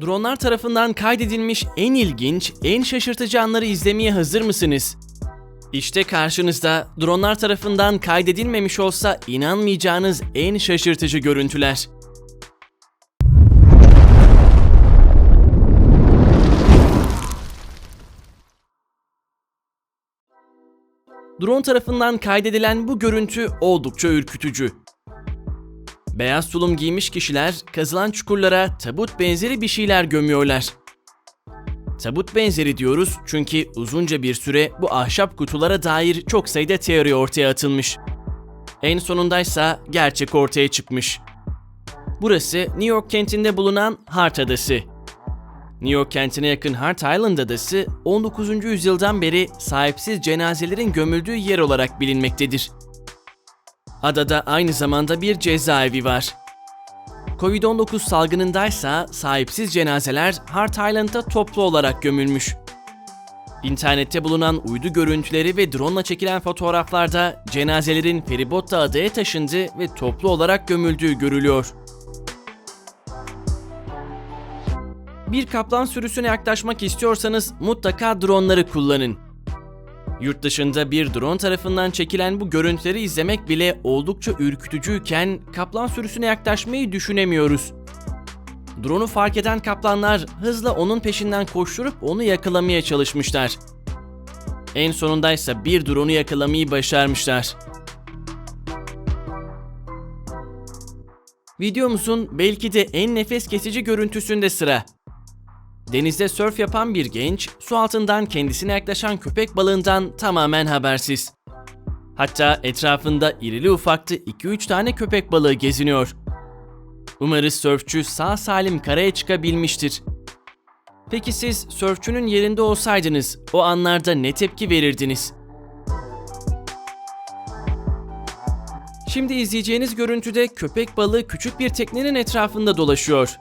Dronlar tarafından kaydedilmiş en ilginç, en şaşırtıcı anları izlemeye hazır mısınız? İşte karşınızda dronlar tarafından kaydedilmemiş olsa inanmayacağınız en şaşırtıcı görüntüler. Drone tarafından kaydedilen bu görüntü oldukça ürkütücü. Beyaz tulum giymiş kişiler kazılan çukurlara tabut benzeri bir şeyler gömüyorlar. Tabut benzeri diyoruz çünkü uzunca bir süre bu ahşap kutulara dair çok sayıda teori ortaya atılmış. En sonundaysa gerçek ortaya çıkmış. Burası New York kentinde bulunan Hart Adası. New York kentine yakın Hart Island Adası 19. yüzyıldan beri sahipsiz cenazelerin gömüldüğü yer olarak bilinmektedir. Adada aynı zamanda bir cezaevi var. Covid-19 salgınındaysa sahipsiz cenazeler Hart Island'da toplu olarak gömülmüş. İnternette bulunan uydu görüntüleri ve drone ile çekilen fotoğraflarda cenazelerin feribotla adaya taşındığı ve toplu olarak gömüldüğü görülüyor. Bir kaplan sürüsüne yaklaşmak istiyorsanız mutlaka dronları kullanın. Yurt dışında bir drone tarafından çekilen bu görüntüleri izlemek bile oldukça ürkütücüyken kaplan sürüsüne yaklaşmayı düşünemiyoruz. Drone'u fark eden kaplanlar hızla onun peşinden koşturup onu yakalamaya çalışmışlar. En sonundaysa bir drone'u yakalamayı başarmışlar. Videomuzun belki de en nefes kesici görüntüsünde sıra. Denizde sörf yapan bir genç, su altından kendisine yaklaşan köpek balığından tamamen habersiz. Hatta etrafında irili ufaklı 2-3 tane köpek balığı geziniyor. Umarız sörfçü sağ salim karaya çıkabilmiştir. Peki siz sörfçünün yerinde olsaydınız o anlarda ne tepki verirdiniz? Şimdi izleyeceğiniz görüntüde köpek balığı küçük bir teknenin etrafında dolaşıyor.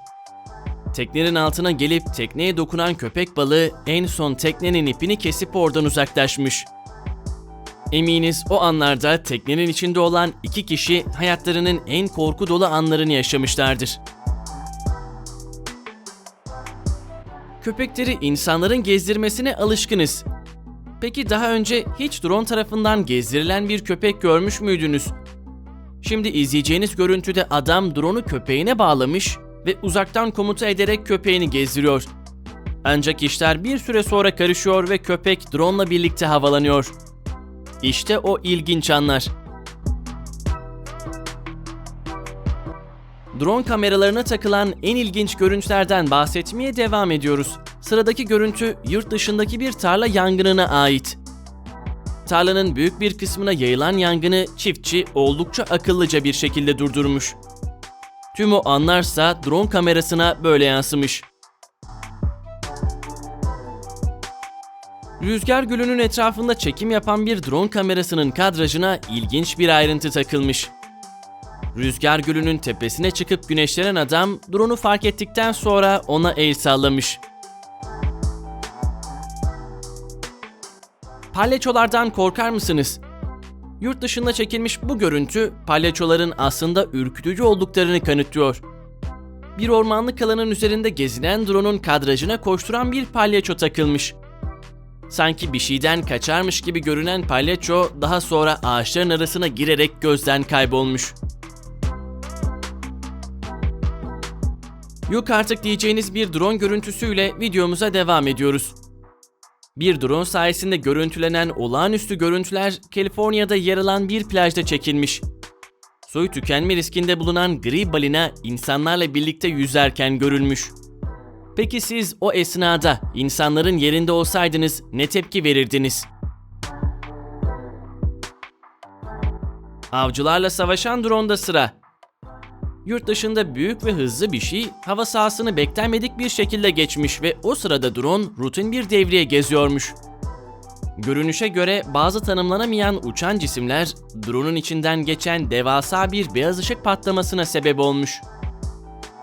Teknenin altına gelip tekneye dokunan köpek balığı en son teknenin ipini kesip oradan uzaklaşmış. Eminiz o anlarda teknenin içinde olan iki kişi hayatlarının en korku dolu anlarını yaşamışlardır. Köpekleri insanların gezdirmesine alışkınız. Peki daha önce hiç drone tarafından gezdirilen bir köpek görmüş müydünüz? Şimdi izleyeceğiniz görüntüde adam drone'u köpeğine bağlamış ve uzaktan komuta ederek köpeğini gezdiriyor. Ancak işler bir süre sonra karışıyor ve köpek drone'la birlikte havalanıyor. İşte o ilginç anlar. Drone kameralarına takılan en ilginç görüntülerden bahsetmeye devam ediyoruz. Sıradaki görüntü yurt dışındaki bir tarla yangınına ait. Tarlanın büyük bir kısmına yayılan yangını çiftçi oldukça akıllıca bir şekilde durdurmuş. Tüm o anlarsa drone kamerasına böyle yansımış. Rüzgar gölünün etrafında çekim yapan bir drone kamerasının kadrajına ilginç bir ayrıntı takılmış. Rüzgar gölünün tepesine çıkıp güneşlenen adam drone'u fark ettikten sonra ona el sallamış. Palyaçolardan korkar mısınız? Yurt dışında çekilmiş bu görüntü palyaçoların aslında ürkütücü olduklarını kanıtlıyor. Bir ormanlık alanın üzerinde gezinen drone'un kadrajına koşturan bir palyaço takılmış. Sanki bir şeyden kaçarmış gibi görünen palyaço daha sonra ağaçların arasına girerek gözden kaybolmuş. Yok artık diyeceğiniz bir drone görüntüsüyle videomuza devam ediyoruz. Bir drone sayesinde görüntülenen olağanüstü görüntüler Kaliforniya'da yer alan bir plajda çekilmiş. Soyu tükenme riskinde bulunan gri balina insanlarla birlikte yüzerken görülmüş. Peki siz o esnada insanların yerinde olsaydınız ne tepki verirdiniz? Avcılarla savaşan drone'da sıra. Yurt dışında büyük ve hızlı bir şey hava sahasını beklenmedik bir şekilde geçmiş ve o sırada drone rutin bir devriye geziyormuş. Görünüşe göre bazı tanımlanamayan uçan cisimler drone'un içinden geçen devasa bir beyaz ışık patlamasına sebep olmuş.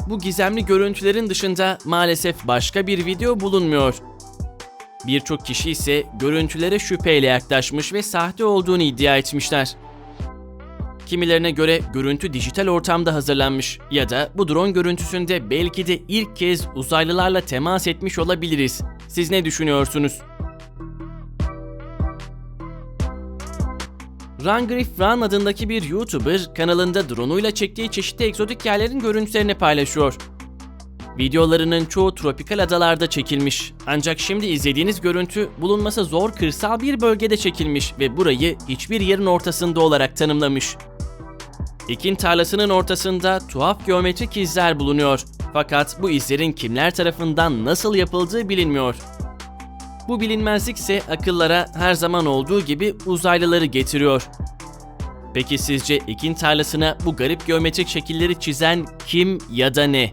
Bu gizemli görüntülerin dışında maalesef başka bir video bulunmuyor. Birçok kişi ise görüntülere şüpheyle yaklaşmış ve sahte olduğunu iddia etmişler. Kimilerine göre görüntü dijital ortamda hazırlanmış ya da bu drone görüntüsünde belki de ilk kez uzaylılarla temas etmiş olabiliriz. Siz ne düşünüyorsunuz? Rangriff Run adındaki bir YouTuber kanalında drone'uyla çektiği çeşitli egzotik yerlerin görüntülerini paylaşıyor. Videolarının çoğu tropikal adalarda çekilmiş. Ancak şimdi izlediğiniz görüntü bulunması zor kırsal bir bölgede çekilmiş ve burayı hiçbir yerin ortasında olarak tanımlamış. Ekin tarlasının ortasında tuhaf geometrik izler bulunuyor. Fakat bu izlerin kimler tarafından nasıl yapıldığı bilinmiyor. Bu bilinmezlik ise akıllara her zaman olduğu gibi uzaylıları getiriyor. Peki sizce ekin tarlasına bu garip geometrik şekilleri çizen kim ya da ne?